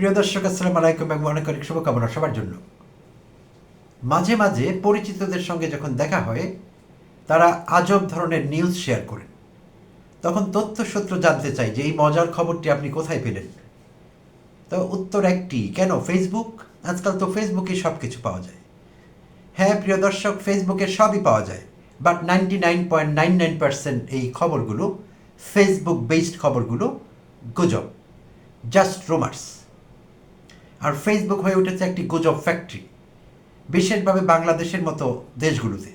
প্রিয় দর্শক, আসসালামু আলাইকুম এবং অনেক অনেক শুভকামনা সবার জন্য। মাঝে মাঝে পরিচিতদের সঙ্গে যখন দেখা হয়, তারা আজব ধরনের নিউজ শেয়ার করেন। তখন তথ্যসূত্র জানতে চাই যে এই মজার খবরটি আপনি কোথায় পেলেন? তো উত্তর একটি, কেন ফেসবুক আজকাল তো ফেসবুকে সব কিছু পাওয়া যায়। হ্যাঁ প্রিয় দর্শক ফেসবুকে সবই পাওয়া যায় but ninety nine point nine nine percent এই খবরগুলো ফেসবুক বেসড খবরগুলো গুজব জাস্ট রোমার্স আর ফেসবুক হয়ে উঠেছে একটি গুজব ফ্যাক্টরি বিশেষভাবে বাংলাদেশের মতো দেশগুলোতে।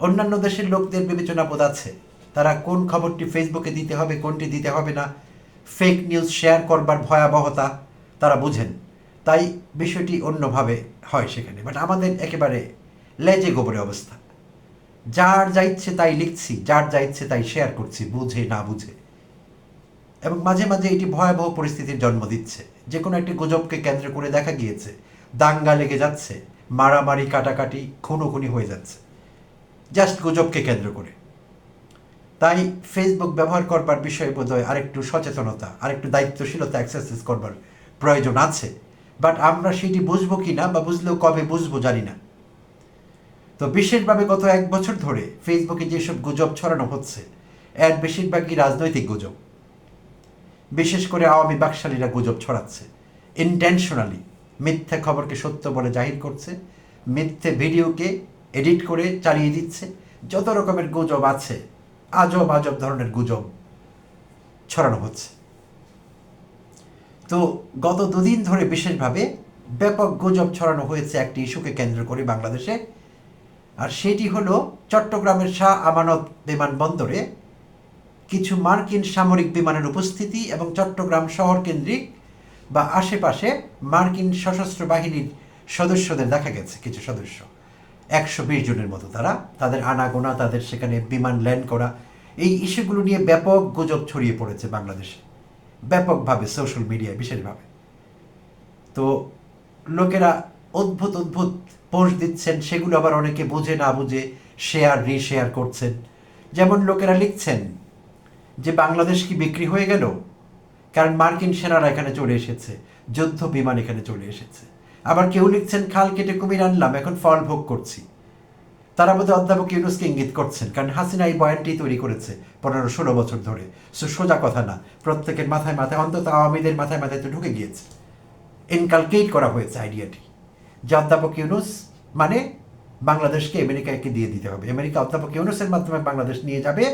অন্যান্য দেশের লোকদের বিবেচনা বোধ আছে, তারা কোন খবরটি ফেসবুকে দিতে হবে, কোনটি দিতে হবে না ফেক নিউজ শেয়ার করবার ভয়াবহতা তারা বুঝেন। তাই বিষয়টি অন্যভাবে হয় সেখানে বাট আমাদের একেবারে লেজে গোবরে অবস্থা। যার যা ইচ্ছে তাই লিখছি, যার যা ইচ্ছে তাই শেয়ার করছি, বুঝে না বুঝে। এবং মাঝে মাঝে এটি ভয়াবহ পরিস্থিতির জন্ম দিচ্ছে। যে কোনো একটি গুজবকে কেন্দ্র করে দেখা গিয়েছে। দাঙ্গা লেগে যাচ্ছে, মারামারি, কাটাকাটি, খুনোখুনি হয়ে যাচ্ছে। জাস্ট গুজবকে কেন্দ্র করে। তাই ফেসবুক ব্যবহার করবার বিষয়ে বোধহয় আরেকটু সচেতনতা, আরেকটু দায়িত্বশীলতা এক্সারসাইজ করবার প্রয়োজন আছে। বাট আমরা সেটি বুঝব কি না বা বুঝলেও কবে বুঝব জানি না। তো বিশেষভাবে গত এক বছর ধরে ফেসবুকে যেসব গুজব ছড়ানো হচ্ছে, এর বেশিরভাগই রাজনৈতিক গুজব। বিশেষ করে আওয়ামী বাকশালীরা গুজব ছড়াচ্ছে। ইন্টেনশনালি মিথ্যা খবরকে সত্য বলে জাহির করছে। মিথ্যে ভিডিওকে এডিট করে চালিয়ে দিচ্ছে। যত রকমের গুজব আছে, আজব আজব ধরনের গুজব ছড়ানো হচ্ছে। তো গত দুদিন ধরে বিশেষভাবে ব্যাপক গুজব ছড়ানো হয়েছে একটি ইস্যুকে কেন্দ্র করে বাংলাদেশে। আর সেটি হলো চট্টগ্রামের শাহ আমানত বিমানবন্দরে কিছু মার্কিন সামরিক বিমানের উপস্থিতি এবং চট্টগ্রাম শহর কেন্দ্রিক বা আশেপাশে মার্কিন সশস্ত্র বাহিনীর সদস্যদের দেখা গেছে, কিছু সদস্য। একশো বিশ জনের মতো তারা, তাদের আনাগোনা, তাদের সেখানে বিমান ল্যান্ড করা, এই ইস্যুগুলো নিয়ে ব্যাপক গুজব ছড়িয়ে পড়েছে বাংলাদেশে। ব্যাপকভাবে সোশ্যাল মিডিয়ায় বিশেষভাবে। তো লোকেরা অদ্ভুত অদ্ভুত পোস্ট দিচ্ছেন, সেগুলো আবার অনেকে বুঝে না বুঝে শেয়ার রিশেয়ার করছেন। যেমন লোকেরা লিখছেন যে বাংলাদেশ কি বিক্রি হয়ে গেল? কারণ মার্কিন সেনারা এখানে চলে এসেছে, যুদ্ধ বিমান এখানে চলে এসেছে। আবার কেউ লিখছেন, খাল কেটে কুমির আনলাম, এখন ফল ভোগ করছি। তারা বোধহয় অধ্যাপক ইউনুসকে ইঙ্গিত করছেন, কারণ হাসিনা এই বয়ানটি তৈরি করেছে পনেরো ষোলো বছর ধরে। সো সোজা কথা না, প্রত্যেকের মাথায় মাথায়, অন্তত আওয়ামীদের মাথায় মাথায় তো ঢুকে গিয়েছে। ইনকালকেট করা হয়েছে আইডিয়াটি। যে অধ্যাপক ইউনুস মানে বাংলাদেশকে আমেরিকাকে দিয়ে দিতে হবে। আমেরিকা অধ্যাপক ইউনুসের মাধ্যমে বাংলাদেশ নিয়ে যাবে,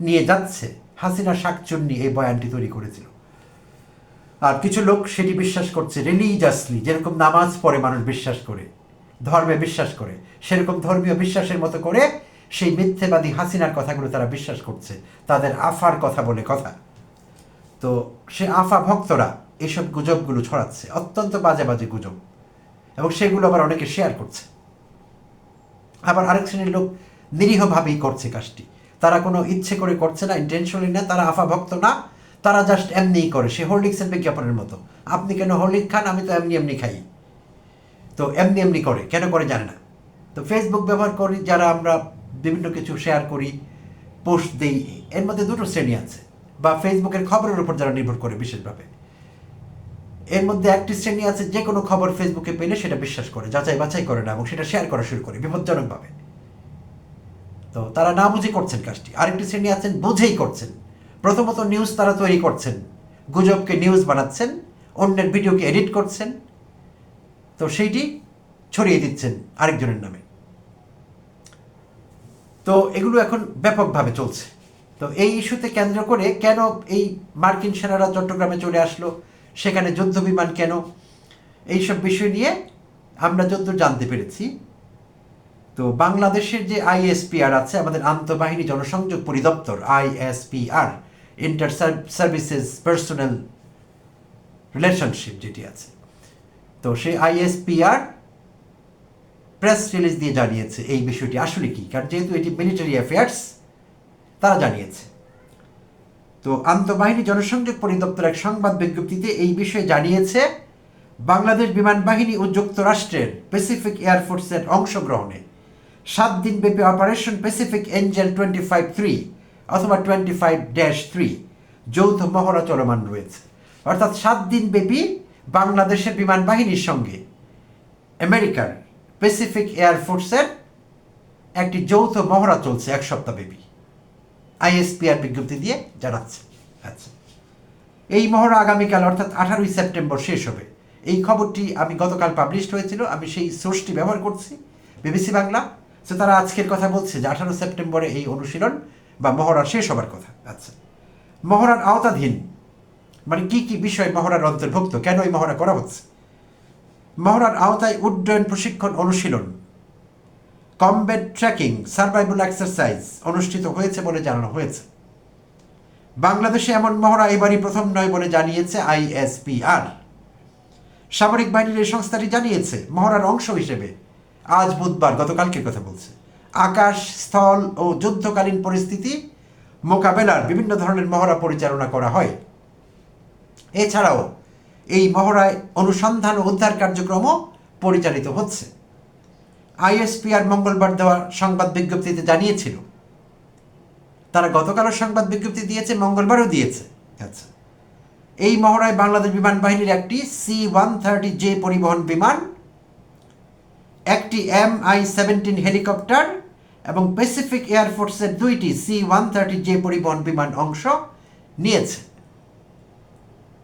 নিয়ে যাচ্ছে। হাসিনা শাকচুন্নি এই বয়ানটি তৈরি করেছিল। আর কিছু লোক সেটি বিশ্বাস করছে রিলিজাসলি যেরকম নামাজ পড়ে মানুষ বিশ্বাস করে, ধর্মে বিশ্বাস করে, সেরকম ধর্মীয় বিশ্বাসের মতো করে সেই মিথ্যেবাদী হাসিনার কথাগুলো তারা বিশ্বাস করছে, তাদের আফার কথা বলে কথা। তো সে আফা ভক্তরা এইসব গুজবগুলো ছড়াচ্ছে, অত্যন্ত বাজে বাজে গুজব, এবং সেগুলো আবার অনেকে শেয়ার করছে। আবার আরেক শ্রেণির লোক নিরীহভাবেই করছে কাজটি। তারা কোনো ইচ্ছে করে করছে না ইন্টেনশনালি না, তারা আফা ভক্ত না, তারা জাস্ট এমনিই করে। সে হোর্লিক্সের বিজ্ঞাপনের মতো। আপনি কেন হোর্লিক্স খান, আমি তো এমনি এমনি খাই। তো এমনি এমনি করে, কেন করে জানে না। তো ফেসবুক ব্যবহার করি, যারা আমরা বিভিন্ন কিছু শেয়ার করি পোস্ট দিই, এর মধ্যে দুটো শ্রেণি আছে। বা ফেসবুকের খবরের উপর যারা নির্ভর করে বিশেষভাবে। এর মধ্যে একটি শ্রেণি আছে, যে কোনো খবর ফেসবুকে পেলে সেটা বিশ্বাস করে যাচাই বাছাই করে না, এবং সেটা শেয়ার করা শুরু করে, বিপজ্জনকভাবে। তো তারা না বুঝে করছেন কাজটি। আরেকটি শ্রেণি আছেন, বুঝেই করছেন। প্রথমত নিউজ তারা তৈরি করছেন। গুজবকে নিউজ বানাচ্ছেন, অন্যের ভিডিওকে এডিট করছেন। তো সেইটি ছড়িয়ে দিচ্ছেন আরেকজনের নামে। তো এগুলো এখন ব্যাপকভাবে চলছে। তো এই ইস্যুতে কেন্দ্র করে কেন এই মার্কিন সেনারা চট্টগ্রামে চলে আসলো? সেখানে যুদ্ধ বিমান কেন? এইসব বিষয় নিয়ে আমরা যত জানতে পেরেছি তো বাংলাদেশের যে আইএসপিআর আছে, আমাদের আন্তঃবাহিনী জনসংযোগ পরিদপ্তর, ISPR inter services personal relationship যেটি আছে। তো সেই আইএসপিআর প্রেস রিলিজ দিয়ে জানিয়েছে এই বিষয়টি। আসলে কি? কারণ যেহেতু এটি মিলিটারি অ্যাফেয়ার্স তারা জানিয়েছে। তো আন্তঃবাহিনী জনসংযোগ পরিদপ্তর এক সংবাদ বিজ্ঞপ্তিতে এই বিষয়ে জানিয়েছে, বাংলাদেশ বিমান বাহিনী ও যুক্তরাষ্ট্রের প্যাসিফিক এয়ারফোর্সের অংশগ্রহণে সাত দিনব্যাপী operation Pacific Angel twenty five three অথবা টোয়েন্টি ফাইভ ড্যাশ থ্রি যৌথ মহড়া চলমান রয়েছে। অর্থাৎ সাত দিনব্যাপী বাংলাদেশের বিমান বাহিনীর সঙ্গে আমেরিকার প্যাসিফিক এয়ারফোর্সের একটি যৌথ মহড়া চলছে এক সপ্তাহব্যাপী। আইএসপিআর বিজ্ঞপ্তি দিয়ে জানাচ্ছে। আচ্ছা। এই মহড়া আগামীকাল অর্থাৎ আঠারোই সেপ্টেম্বর শেষ হবে। এই খবরটি আমি গতকাল পাবলিশ হয়েছিল। আমি সেই সোর্সটি ব্যবহার করছি। বিবিসি বাংলা। তো তারা আজকের কথা বলছে যে আঠারো সেপ্টেম্বরে এই অনুশীলন বা মহড়া শেষ হবার কথা। আচ্ছা। মহড়ার আওতাধীন মানে কি কি বিষয় মহড়ার অন্তর্ভুক্ত? কেন এই মহড়া করা হচ্ছে? মহড়ার আওতায় উড্ডয়ন প্রশিক্ষণ অনুশীলন কমব্যাট ট্র্যাকিং সার্ভাইভাল এক্সারসাইজ অনুষ্ঠিত হয়েছে বলে জানানো হয়েছে। বাংলাদেশে এমন মহড়া এবারই প্রথম নয় বলে জানিয়েছে আইএসপিআর। সামরিক বাহিনীর এই সংস্থাটি জানিয়েছে, মহড়ার অংশ হিসেবে আজ বুধবার গতকালকের কথা বলছে। আকাশ, স্থল ও যুদ্ধকালীন পরিস্থিতি মোকাবেলার বিভিন্ন ধরনের মহড়া পরিচালনা করা হয়। এছাড়াও এই মহড়ায় অনুসন্ধান ও উদ্ধার কার্যক্রমও পরিচালিত হচ্ছে। আইএসপিআর মঙ্গলবার দেওয়া সংবাদ বিজ্ঞপ্তিতে জানিয়েছিল, তারা গতকালও সংবাদ বিজ্ঞপ্তি দিয়েছে, মঙ্গলবারও দিয়েছে। আচ্ছা এই মহড়ায় বাংলাদেশ বিমান বাহিনীর একটি সি ওয়ান থার্টি জে পরিবহন বিমান একটি এম আই সেভেন্টিন হেলিকপ্টার এবং প্যাসিফিক এয়ারফোর্সের দুইটি সি ওয়ান থার্টি জে পরিবহন বিমান অংশ নিয়েছে।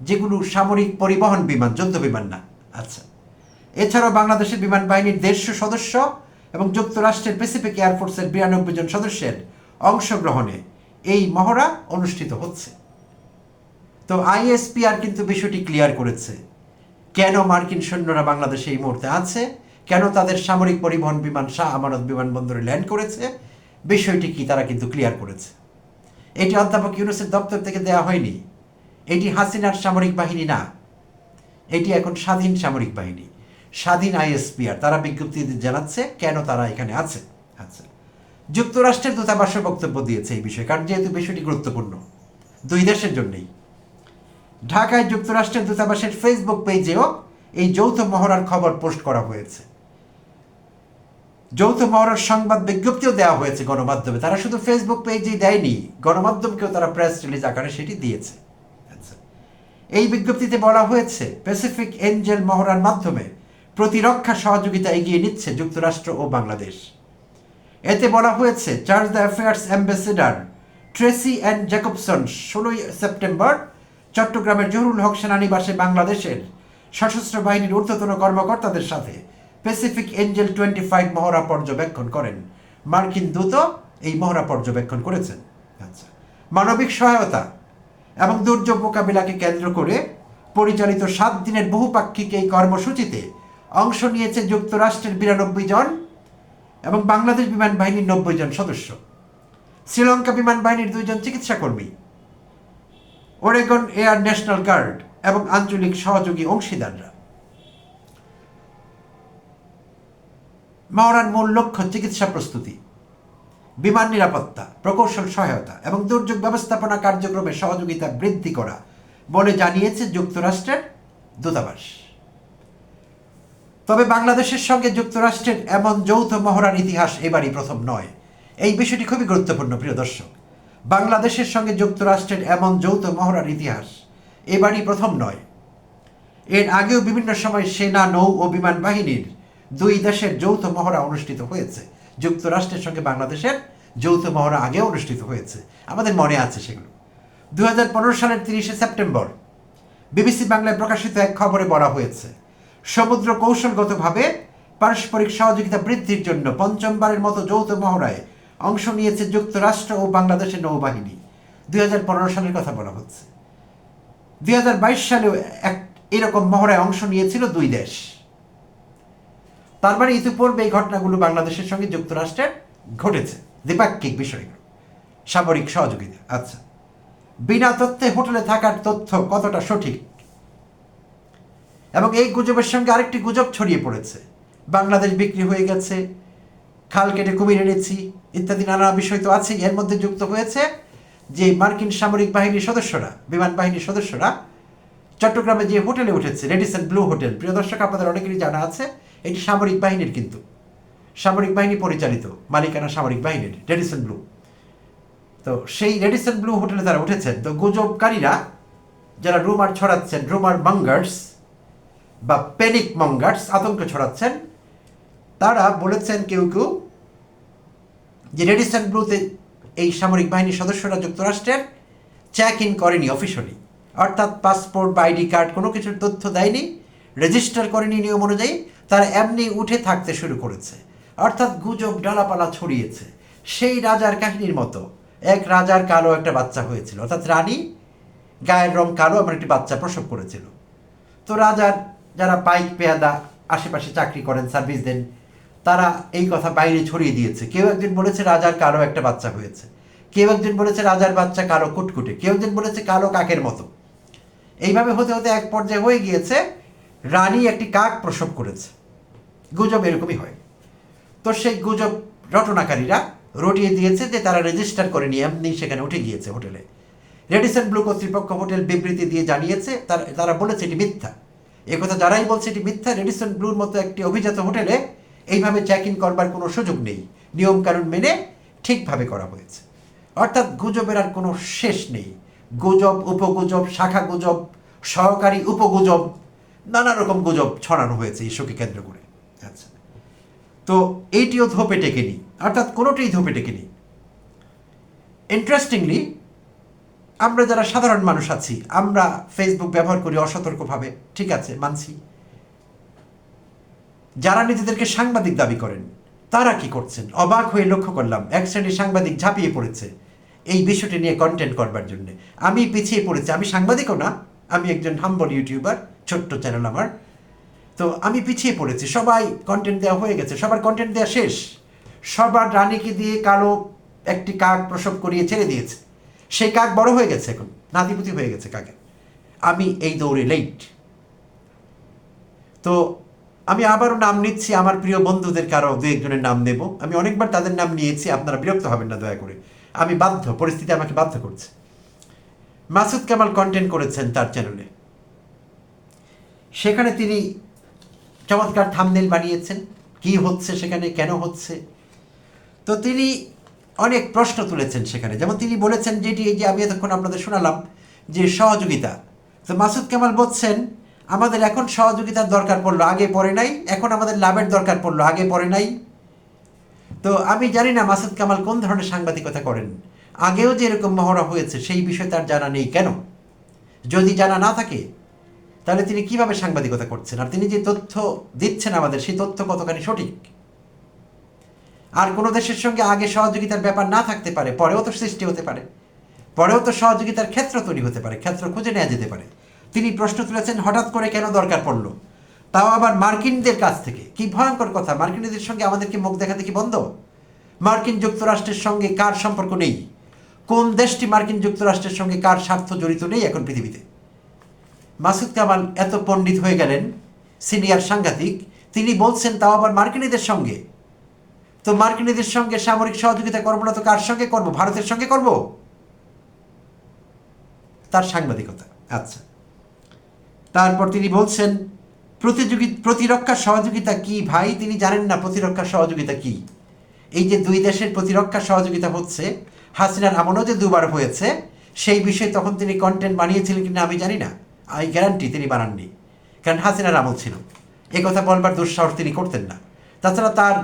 যেগুলো সামরিক পরিবহন বিমান, যুদ্ধ বিমান না। আচ্ছা। এছাড়াও বাংলাদেশের বিমান বাহিনীর দেড়শো সদস্য এবং যুক্তরাষ্ট্রের প্যাসিফিক এয়ারফোর্সের বিরানব্বই জন সদস্যের অংশগ্রহণে এই মহড়া অনুষ্ঠিত হচ্ছে। তো আইএসপিআর কিন্তু বিষয়টি ক্লিয়ার করেছে। কেন মার্কিন সৈন্যরা বাংলাদেশে এই মুহূর্তে আছে? কেন তাদের সামরিক পরিবহন বিমান শাহ আমানত বিমানবন্দরে ল্যান্ড করেছে? বিষয়টি কি তারা কিন্তু ক্লিয়ার করেছে। এটি অধ্যাপক ইউনুসের দপ্তর থেকে দেওয়া হয়নি। এটি হাসিনার সামরিক বাহিনী না। এটি এখন স্বাধীন সামরিক বাহিনী, স্বাধীন আইএসপিআর। তারা বিজ্ঞপ্তি জানাচ্ছে কেন তারা এখানে আছে। আচ্ছা যুক্তরাষ্ট্রের দূতাবাসও বক্তব্য দিয়েছে এই বিষয়ে, কারণ যেহেতু বিষয়টি গুরুত্বপূর্ণ, দুই দেশের জন্যই। ঢাকায় যুক্তরাষ্ট্রের দূতাবাসের ফেসবুক পেজেও এই যৌথ মহড়ার খবর পোস্ট করা হয়েছে। যৌথ মহড়ার সংবাদ বিজ্ঞপ্তিও দেওয়া হয়েছে গণমাধ্যমে। তারা শুধু ফেসবুক পেজেই দেয়নি, গণমাধ্যমকেও তারা প্রেস রিলিজ আকারে সেটি দিয়েছে। আচ্ছা। এই বিজ্ঞপ্তিতে বলা হয়েছে প্যাসিফিক এঞ্জেল মহড়ার মাধ্যমে প্রতিরক্ষা সহযোগিতা এগিয়ে নিচ্ছে যুক্তরাষ্ট্র ও বাংলাদেশ। এতে বলা হয়েছে chargé d'affaires ambassador Tracey Ann Jacobson ষোলোই সেপ্টেম্বর চট্টগ্রামের জহুরুল হক সেনানিবাসে বাংলাদেশের সশস্ত্র বাহিনীর ঊর্ধ্বতন কর্মকর্তাদের সাথে প্যাসিফিক এঞ্জেল টোয়েন্টি ফাইভ মহড়া পর্যবেক্ষণ করেন। মার্কিন দূত এই মহড়া পর্যবেক্ষণ করেছেন। আচ্ছা মানবিক সহায়তা এবং দুর্যোগ মোকাবিলাকে কেন্দ্র করে পরিচালিত সাত দিনের বহুপাক্ষিক এই কর্মসূচিতে অংশ নিয়েছে যুক্তরাষ্ট্রের বিরানব্বই জন এবং বাংলাদেশ বিমান বাহিনীর নব্বই জন সদস্য। শ্রীলঙ্কা বিমান বাহিনীর দুইজন চিকিৎসাকর্মী। ওরেগন এয়ার ন্যাশনাল গার্ড এবং আঞ্চলিক সহযোগী অংশীদাররা। মহড়ার মূল লক্ষ্য চিকিৎসা প্রস্তুতি, বিমান নিরাপত্তা, প্রকৌশল সহায়তা এবং দুর্যোগ ব্যবস্থাপনা কার্যক্রমে সহযোগিতা বৃদ্ধি করা বলে জানিয়েছে যুক্তরাষ্ট্রের দূতাবাস। তবে বাংলাদেশের সঙ্গে যুক্তরাষ্ট্রের এমন যৌথ মহড়ার ইতিহাস এবারই প্রথম নয়। এই বিষয়টি খুবই গুরুত্বপূর্ণ, প্রিয় দর্শক। বাংলাদেশের সঙ্গে যুক্তরাষ্ট্রের এমন যৌথ মহড়ার ইতিহাস এবারই প্রথম নয়। এর আগেও বিভিন্ন সময় সেনা, নৌ ও বিমান বাহিনীর দুই দেশের যৌথ মহড়া অনুষ্ঠিত হয়েছে। যুক্তরাষ্ট্রের সঙ্গে বাংলাদেশের যৌথ মহড়া আগে অনুষ্ঠিত হয়েছে। আমাদের মনে আছে সেগুলো। দুই হাজার পনেরো সালের তিরিশে সেপ্টেম্বর বিবিসি বাংলায় প্রকাশিত এক খবরে বলা হয়েছে, সমুদ্র কৌশলগতভাবে পারস্পরিক সহযোগিতা বৃদ্ধির জন্য পঞ্চমবারের মতো যৌথ মহড়ায় অংশ নিয়েছে যুক্তরাষ্ট্র ও বাংলাদেশের নৌবাহিনী, দুই হাজার পনেরো সালের কথা বলা হচ্ছে। দুই হাজার বাইশ সালেও এক এরকম মহড়ায় অংশ নিয়েছিল দুই দেশ। তার মানে ইতিপূর্বে এই ঘটনাগুলো বাংলাদেশের সঙ্গে যুক্তরাষ্ট্রের ঘটেছে, দ্বিপাক্ষিক বিষয়গুলো সামরিক সহযোগিতা আচ্ছা। বিনা তথ্যে হোটেলে থাকার তথ্য কতটা সঠিক? এবং এই গুজবের সঙ্গে আরেকটি গুজব ছড়িয়ে পড়েছে। বাংলাদেশ বিক্রি হয়ে গেছে, খাল কেটে কুমির এনেছি, ইত্যাদি নানা বিষয় তো আছেই। এর মধ্যে যুক্ত হয়েছে যে মার্কিন সামরিক বাহিনীর সদস্যরা, বিমান বাহিনীর সদস্যরা চট্টগ্রামে যে হোটেলে উঠেছে, রেডিসন ব্লু হোটেল। প্রিয় দর্শক, আপনাদের অনেকেরই জানা আছে এটি সামরিক বাহিনীর কিন্তু। সামরিক বাহিনী পরিচালিত, মালিকানা সামরিক বাহিনীর রেডিসন ব্লু তো সেই রেডিসন ব্লু হোটেলে তারা উঠেছেন, তো গুজবকারীরা যারা রুমার ছড়াচ্ছেন, রুমার বাঙ্গার্স বা প্যানিক মঙ্গার্স, আতঙ্ক ছড়াচ্ছেন, তারা বলেছেন কেউ কেউ যে রেডিসন ব্লুতে এই সামরিক বাহিনীর সদস্যরা যুক্তরাষ্ট্রের চেক ইন করেনি অফিসিয়ালি অর্থাৎ পাসপোর্ট বা আইডি কার্ড কোনো কিছুর তথ্য দেয়নি রেজিস্টার করেনি নিয়ম অনুযায়ী তারা এমনি উঠে থাকতে শুরু করেছে। অর্থাৎ গুজব ডালাপালা ছড়িয়েছে। সেই রাজার কাহিনীর মতো। এক রাজার কালো একটা বাচ্চা হয়েছিল। অর্থাৎ রানী গায়ের রং কালো এমন একটি বাচ্চা প্রসব করেছিল। তো রাজার যারা পাইক পেয়াদা, আশেপাশে চাকরি করেন, সার্ভিস দেন, তারা এই কথা বাইরে ছড়িয়ে দিয়েছে। কেউ একজন বলেছে রাজার কালো একটা বাচ্চা হয়েছে। কেউ একজন বলেছে রাজার বাচ্চা কালো কুটকুটে। কেউ একজন বলেছে কালো কাকের মতো। এইভাবে হতে হতে এক পর্যায়ে হয়ে গিয়েছে, রানী একটি কাক প্রসব করেছে। গুজব এরকমই হয়। তো সেই গুজব রটনাকারীরা রটিয়ে দিয়েছে যে তারা রেজিস্টার করেনি এমনি সেখানে উঠে গিয়েছে হোটেলে। রেডিসন ব্লু কর্তৃপক্ষ হোটেল বিবৃতি দিয়ে জানিয়েছে, তার- বলেছে এটি মিথ্যা। একথা যারাই বলছে এটি মিথ্যা রেডিসন ব্লুর মতো একটি অভিজাত হোটেলে এইভাবে চেক ইন করবার কোনো সুযোগ নেই। নিয়মকানুন মেনে ঠিকভাবে করা হয়েছে। অর্থাৎ গুজবের আর কোনো শেষ নেই। গুজব, উপগুজব, শাখা গুজব, সহকারী উপগুজব, নানা রকম গুজব ছড়ানো হয়েছে এই কেন্দ্র করে। আচ্ছা তো এইটিও ধোপে টেকেনি, অর্থাৎ কোনোটাই ধোপে টেকেনি। ইন্টারেস্টিংলি আমরা যারা সাধারণ মানুষ আছি, আমরা ফেসবুক ব্যবহার করি অসতর্কভাবে, ঠিক আছে, মানছি। যারা নিজেদেরকে সাংবাদিক দাবি করেন, তারা কি করছেন? অবাক হয়ে লক্ষ্য করলাম, এক শ্রেণির সাংবাদিক ঝাঁপিয়ে পড়েছে এই বিষয়টি নিয়ে কন্টেন্ট করবার জন্য। আমি পিছিয়ে পড়েছি, আমি সাংবাদিকও না, আমি একজন হাম্বল ইউটিউবার ছোট্ট চ্যানেল আমার। তো আমি পিছিয়ে পড়েছি, সবাই কন্টেন্ট দেওয়া হয়ে গেছে, সবার কন্টেন্ট দেওয়া শেষ। সবার রানীকে দিয়ে কালো একটি কাক প্রসব করিয়ে ছেড়ে দিয়েছে। সেই কাক বড় হয়ে গেছে এখন, নাতিপুতি হয়ে গেছে কাকে। আমি এই দৌড়ে লেট তো আমি আবারও নাম নিচ্ছি আমার প্রিয় বন্ধুদের কারও দু একজনের নাম নেব। আমি অনেকবার তাদের নাম নিয়েছি, আপনারা বিরক্ত হবেন না, দয়া করে। আমি বাধ্য, পরিস্থিতি আমাকে বাধ্য করছে। মাসুদ কামাল কন্টেন্ট করেছেন তার চ্যানেলে সেখানে তিনি চমৎকার থামনেল বানিয়েছেন। কি হচ্ছে সেখানে, কেন হচ্ছে? তো তিনি অনেক প্রশ্ন তুলেছেন সেখানে। যেমন তিনি বলেছেন যেটি এই যে আমি এতক্ষণ আপনাদের শোনালাম যে সহযোগিতা। তো মাসুদ কামাল বলছেন, আমাদের এখন সহযোগিতার দরকার পড়ল, আগে পড়ে নাই, এখন আমাদের লাভের দরকার পড়ল, আগে পড়ে নাই। তো আমি জানি না মাসুদ কামাল কোন ধরনের সাংবাদিকতা করেন। আগেও যে এরকম মহড়া হয়েছে, সেই বিষয়ে তার জানা নেই কেন? যদি জানা না থাকে তাহলে তিনি কীভাবে সাংবাদিকতা করছেন? আর তিনি যে তথ্য দিচ্ছেন আমাদের, সেই তথ্য কতখানি সঠিক? আর কোনো দেশের সঙ্গে আগে সহযোগিতার ব্যাপার না থাকতে পারে, পরেও তো সৃষ্টি হতে পারে। পরেও তো সহযোগিতার ক্ষেত্র তৈরি হতে পারে, ক্ষেত্র খুঁজে নেওয়া যেতে পারে। তিনি প্রশ্ন তুলেছেন, হঠাৎ করে কেন দরকার পড়ল? তাও আবার মার্কিনদের কাছ থেকে। কি ভয়ঙ্কর কথা, মার্কিনদের সঙ্গে আমাদেরকে মুখ দেখাতে কি বন্ধ? মার্কিন যুক্তরাষ্ট্রের সঙ্গে কার সম্পর্ক নেই? কোন দেশটি মার্কিন যুক্তরাষ্ট্রের সঙ্গে কার স্বার্থ জড়িত নেই এখন পৃথিবীতে? মাসুদ কামাল এত পণ্ডিত হয়ে গেলেন, সিনিয়র সাংঘাতিক, তিনি বলছেন, তাও আবার মার্কিনীদের সঙ্গে? তো মার্কিনীদের সঙ্গে সামরিক সহযোগিতা করব না তো কার সঙ্গে করব? ভারতের সঙ্গে করব? তার সাংবাদিকতা আচ্ছা। তারপর তিনি বলছেন, প্রতিযোগী, প্রতিরক্ষা সহযোগিতা কি ভাই? তিনি জানেন না প্রতিরক্ষা সহযোগিতা কি। এই যে দুই দেশের প্রতিরক্ষা সহযোগিতা হচ্ছে, হাসিনার আমলও যে দুবার হয়েছে, সেই বিষয়ে তখন তিনি কন্টেন্ট বানিয়েছিলেন কিনা আমি জানি না। আই গ্যারান্টি তিনি বানাননি। কারণ হাসিনার আমল ছিল। এ কথা বলবার দুঃসাহস তিনি করতেন না। তাছাড়া তার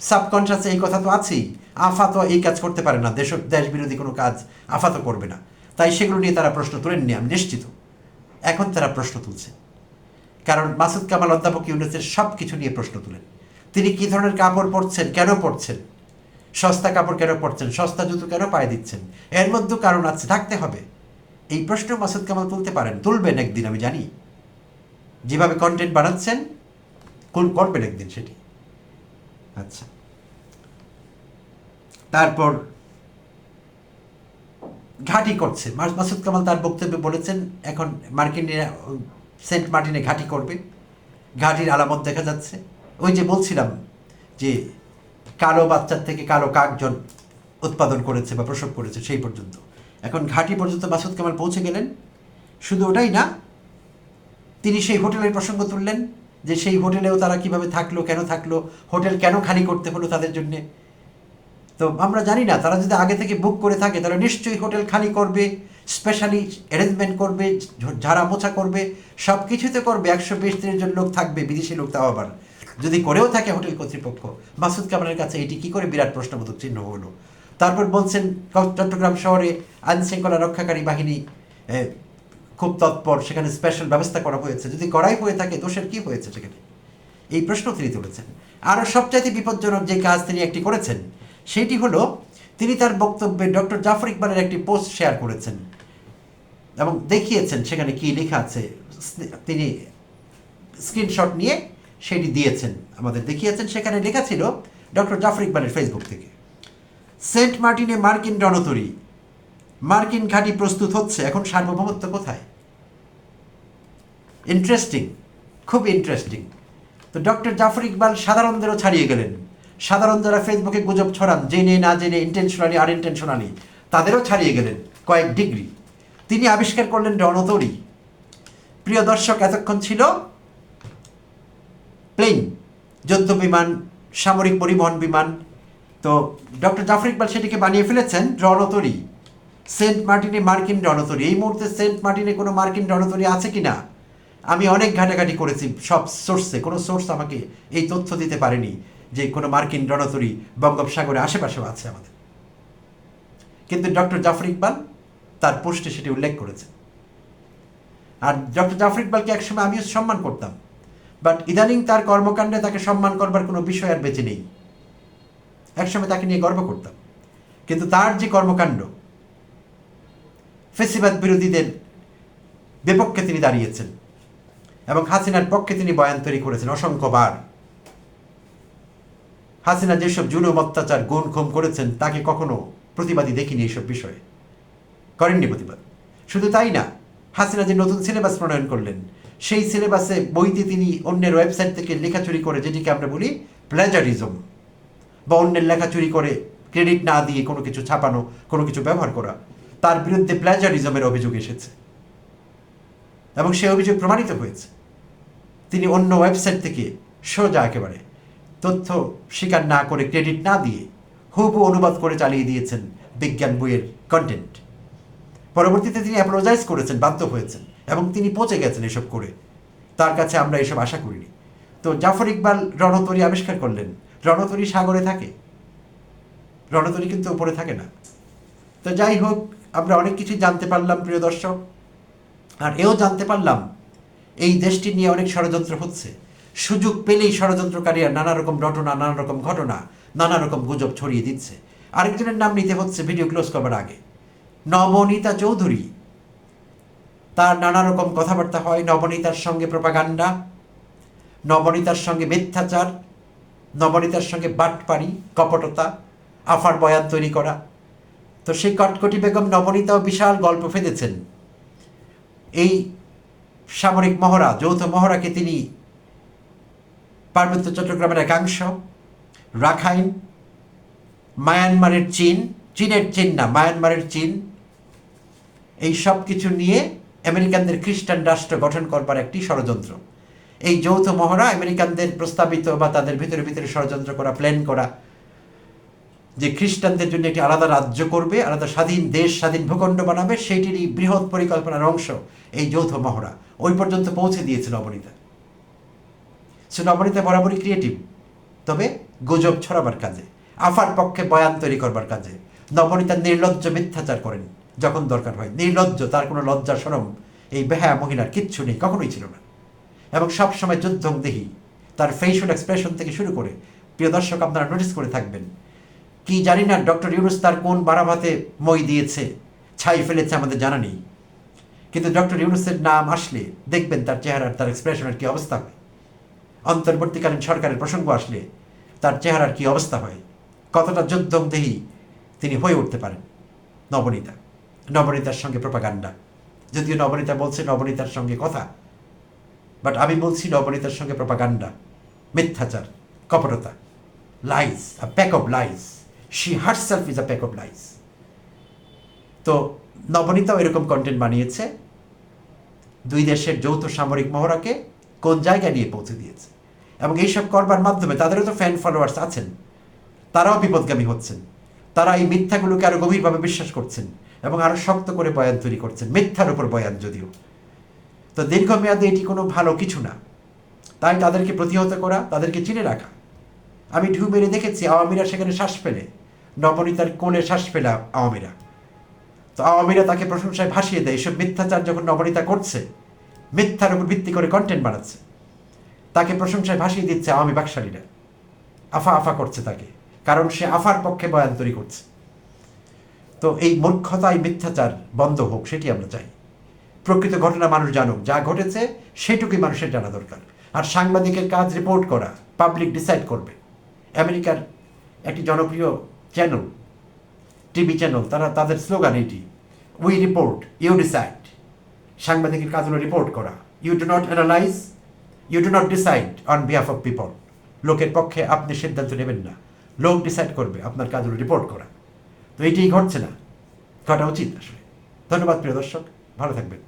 সাবকনশাসে এই কথা তো আছেই। আফা তো এই কাজ করতে পারে না। দেশ দেশ বিরোধী কোনো কাজ আফা তো করবে না। তাই সেগুলো নিয়ে তারা প্রশ্ন তোলেননি, আমি নিশ্চিত। এখন তারা প্রশ্ন তুলছে। কারণ মাসুদ কামাল অধ্যাপক ইউনুসের সব কিছু নিয়ে প্রশ্ন তুলেন। তিনি কী ধরনের কাপড় পরছেন, কেন পরছেন? সস্তা কাপড় কেন পরছেন? সস্তা জুতো কেন পায়ে দিচ্ছেন? এর মধ্যেও কারণ আছে থাকতে হবে। এই প্রশ্ন মাসুদ কামাল তুলতে পারেন। তুলবেন একদিন, আমি জানি। যেভাবে কন্টেন্ট বানাচ্ছেন করবেন একদিন সেটি। আচ্ছা। তারপর ঘাঁটি করছে। মাস- মাসুদ কামাল তার বক্তব্যে বলেছেন, এখন মার্কিনরা সেন্ট মার্টিনে ঘাঁটি করবে। ঘাঁটির আলামত দেখা যাচ্ছে। ওই যে বলছিলাম যে কালো বাচ্চার থেকে কালো কাকজন উৎপাদন করেছে বা প্রসব করেছে সেই পর্যন্ত। এখন ঘাঁটি পর্যন্ত মাসুদ কামাল পৌঁছে গেলেন। শুধু ওটাই না, তিনি সেই হোটেলের প্রসঙ্গ তুললেন যে সেই হোটেলেও তারা কীভাবে থাকল, কেন থাকল, হোটেল কেন খালি করতে হলো তাদের জন্যে। তো আমরা জানি না, তারা যদি আগে থেকে বুক করে থাকে, তাহলে নিশ্চয়ই হোটেল খালি করবে স্পেশালি অ্যারেঞ্জমেন্ট করবে, ঝাড়া মোছা করবে সব কিছুতে করবে, একশো বিশ ত্রিশ জন লোক থাকবে, বিদেশি লোক তাও আবার। যদি করেও থাকে হোটেল কর্তৃপক্ষ মাসুদ কামালের কাছে এটি কি করে বিরাট প্রশ্নবোধক চিহ্ন হলো? তারপর বলছেন চট্টগ্রাম শহরে আইন শৃঙ্খলা রক্ষাকারী বাহিনী খুব তৎপর, সেখানে স্পেশাল ব্যবস্থা করা হয়েছে। যদি করাই হয়ে থাকে, দোষের কি হয়েছে সেখানে? এই প্রশ্ন তিনি তুলেছেন। আরও সবচাইতে বিপজ্জনক যে কাজ তিনি একটি করেছেন, সেটি হলো, তিনি তার বক্তব্যে ডক্টর জাফর ইকবালের একটি পোস্ট শেয়ার করেছেন এবং দেখিয়েছেন সেখানে কি লেখা আছে। তিনি স্ক্রিনশট নিয়ে সেটি দিয়েছেন। আমাদের দেখিয়েছেন, সেখানে লেখা ছিল ডক্টর জাফর ইকবালের ফেসবুক থেকে। সেন্ট মার্টিনে মার্কিন রণতরী। মার্কিন ঘাঁটি প্রস্তুত হচ্ছে, এখন সার্বভৌমত্ব কোথায়? ইন্টারেস্টিং খুব ইন্টারেস্টিং তো ডক্টর জাফর ইকবাল সাধারণদেরও ছাড়িয়ে গেলেন। সাধারণ যারা ফেসবুকে গুজব ছড়ান, জেনে না জেনে ইন্টেনশনালি আর ইন্টেনশনালি তাদেরও ছাড়িয়ে গেলেন কয়েক ডিগ্রি। তিনি আবিষ্কার করলেন রণতরী। প্রিয় দর্শক, এতক্ষণ ছিল প্লেন যুদ্ধ বিমান সামরিক পরিবহন বিমান তো ডক্টর জাফর ইকবাল সেটিকে বানিয়ে ফেলেছেন রণতরী। সেন্ট মার্টিনে মার্কিন রণতরী। এই মুহূর্তে সেন্ট মার্টিনে কোনো মার্কিন রণতরী আছে কি না? আমি অনেক ঘাটাঘাটি করেছি সব সোর্সে। কোনো সোর্স আমাকে এই তথ্য দিতে পারেনি যে কোনো মার্কিন রণতরী বঙ্গোপসাগরের আশেপাশেও আছে আমাদের। কিন্তু ডক্টর জাফর ইকবাল তার পোস্টে সেটি উল্লেখ করেছে আর ডক্টর জাফর ইকবালকে একসময় আমিও সম্মান করতাম। বাট ইদানিং তার কর্মকাণ্ডে তাকে সম্মান করবার কোনো বিষয় আর বেঁচে নেই। একসময় তাকে নিয়ে গর্ব করতাম। কিন্তু তার যে কর্মকাণ্ড, ফেসিবাদ বিরোধীদের বিপক্ষে তিনি দাঁড়িয়েছেন এবং হাসিনার পক্ষে তিনি বয়ান তৈরি করেছেন অসংখ্যবার। হাসিনা যেসব জুলুম, অত্যাচার গুণ খুম করেছেন, তাকে কখনো প্রতিবাদী দেখিনি এইসব বিষয়ে। করেননি প্রতিবাদ। শুধু তাই না, হাসিনা যে নতুন সিলেবাস প্রণয়ন করলেন, সেই সিলেবাসে বইতে তিনি অন্যের ওয়েবসাইট থেকে লেখা চুরি করে যেটিকে আমরা বলি প্লেজারিজম বা অন্যের লেখা চুরি করে, ক্রেডিট না দিয়ে কোনো কিছু ছাপানো, কোনো কিছু ব্যবহার করা, তার বিরুদ্ধে প্লেজারিজমের অভিযোগ এসেছে। এবং সে অভিযোগ প্রমাণিত হয়েছে। তিনি অন্য ওয়েবসাইট থেকে সোজা একেবারে তথ্য স্বীকার না করে ক্রেডিট না দিয়ে হুবহু অনুবাদ করে চালিয়ে দিয়েছেন বিজ্ঞান বইয়ের কন্টেন্ট পরবর্তীতে তিনি অ্যাপ্রোজাইজ করেছেন, বাধ্য হয়েছেন এবং তিনি পচে গেছেন এসব করে। তার কাছে আমরা এসব আশা করিনি। তো জাফর ইকবাল রণতরী আবিষ্কার করলেন। রণতরী সাগরে থাকে। রণতরী কিন্তু উপরে থাকে না। তো যাই হোক, আমরা অনেক কিছু জানতে পারলাম, প্রিয় দর্শক। আর এও জানতে পারলাম, এই দেশটি নিয়ে অনেক ষড়যন্ত্র হচ্ছে। সুযোগ পেলেই ষড়যন্ত্রকারীরা নানা রকম ঘটনা নানা রকম ঘটনা, নানা রকম গুজব ছড়িয়ে দিচ্ছে। আরেকজনের নাম নিতে হচ্ছে ভিডিও ক্লোজ করবার আগে। নবনীতা চৌধুরী। তার নানা রকম কথাবার্তা হয়। নবনীতার সঙ্গে প্রপাগান্ডা, নবনীতার সঙ্গে মিথ্যাচার নবনীতার সঙ্গে বাটপাড়ি, কপটতা, আফার বয়ান তৈরি করা। তো সেই কটকটি বেগম নবনীতাও বিশাল গল্প ফেঁদেছেন এই সামরিক মহড়া, যৌথ মহড়াকে তিনি পার্বত্য চট্টগ্রামের একাংশ, রাখাইন, মায়ানমারের চীন, চীনের চীন না, মায়ানমারের চীন, এই সব কিছু নিয়ে আমেরিকানদের খ্রিস্টান রাষ্ট্র গঠন করবার একটি ষড়যন্ত্র। এই যৌথ মহড়া আমেরিকানদের প্রস্তাবিত বা তাদের ভিতরে ভিতরে ষড়যন্ত্র করা প্ল্যান করা, যে খ্রিস্টানদের জন্য একটি আলাদা রাজ্য করবে, আলাদা স্বাধীন দেশ, স্বাধীন ভূখণ্ড বানাবে, সেইটিরই বৃহৎ পরিকল্পনার অংশ এই যৌথ মহড়া। ওই পর্যন্ত পৌঁছে দিয়েছে নবনীতা সে নবনীতা বরাবরই ক্রিয়েটিভ তবে গুজব ছড়াবার কাজে, আফার পক্ষে বয়ান তৈরি করবার কাজে। নবনীতা নির্লজ্জ মিথ্যাচার করেন, যখন দরকার হয়। নির্লজ্জ, তার কোনো লজ্জা, সরম এই বেহায়া মহিলার কিচ্ছু নেই, কখনোই ছিল না। এবং সবসময় যুদ্ধং দেহি তার ফেসিয়াল এক্সপ্রেশন থেকে শুরু করে, প্রিয় দর্শক, আপনারা নোটিস করে থাকবেন। কি জানি না, ডক্টর ইউনুস তার কোন বারাভাতে মই দিয়েছে, ছাই ফেলেছে আমাদের জানা নেই। কিন্তু ডক্টর ইউনুসের নাম আসলে দেখবেন তার চেহারার তার এক্সপ্রেশনের কি অবস্থা হয়। অন্তর্বর্তীকালীন সরকারের প্রসঙ্গ আসলে তার চেহারার কি অবস্থা হয়। কতটা যুদ্ধং দেহি তিনি হয়ে উঠতে পারেন। নবনীতা। নবনীতার সঙ্গে প্রপাগান্ডা যদিও নবনীতা বলছে নবনীতার সঙ্গে কথা বাট আমি বলছি নবনীতার সঙ্গে প্রপাগান্ডা মিথ্যাচার, কপটতা lies a pack of lies she herself is a pack of lies তো নবনীতাও এরকম কন্টেন্ট বানিয়েছে। দুই দেশের যৌথ সামরিক মহড়াকে কোন জায়গায় নিয়ে পৌঁছে দিয়েছে। এবং এইসব করবার মাধ্যমে তাদেরও তো ফ্যান ফলোয়ার্স আছেন। তারাও বিপদগামী হচ্ছেন। তারা এই মিথ্যাগুলোকে আরও গভীরভাবে বিশ্বাস করছেন এবং আরও শক্ত করে বয়ান তৈরি করছেন। মিথ্যার উপর বয়ান যদিও। তো দীর্ঘমেয়াদে এটি কোনো ভালো কিছু না। তাই তাদেরকে প্রতিহত করা, তাদেরকে চিনে রাখা। আমি ঢু মেরে দেখেছি, আওয়ামীরা সেখানে শ্বাস ফেলে। নবনীতার কোলে শ্বাস ফেলে আওয়ামীরা। তো আওয়ামীরা তাকে প্রশংসায় ভাসিয়ে দেয়, এসব মিথ্যাচার যখন নবনীতা করছে, মিথ্যার উপর ভিত্তি করে কন্টেন্ট বানাচ্ছে, তাকে প্রশংসায় ভাসিয়ে দিচ্ছে আওয়ামী বাকশালীরা। আফা আফা করছে তাকে, কারণ সে আফার পক্ষে বয়ান তৈরি করছে। তো এই মূর্খতা এই মিথ্যাচার বন্ধ হোক, সেটি আমরা চাই। প্রকৃত ঘটনা মানুষ জানুক, যা ঘটেছে সেটুকুই মানুষের জানা দরকার। আর সাংবাদিকের কাজ রিপোর্ট করা পাবলিক ডিসাইড করবে। আমেরিকার একটি জনপ্রিয় চ্যানেল টিভি চ্যানেল তারা তাদের স্লোগান এটি উই রিপোর্ট ইউ ডিসাইড সাংবাদিকের কাজ হলো রিপোর্ট করা you do not analyse you do not decide on behalf of people লোকের পক্ষে আপনি সিদ্ধান্ত নেবেন না, লোক ডিসাইড করবে আপনার কাজ হলো রিপোর্ট করা। তো এটি ঘটছে না, ঘটা উচিত আসলে। ধন্যবাদ প্রিয় দর্শক, ভালো থাকবেন।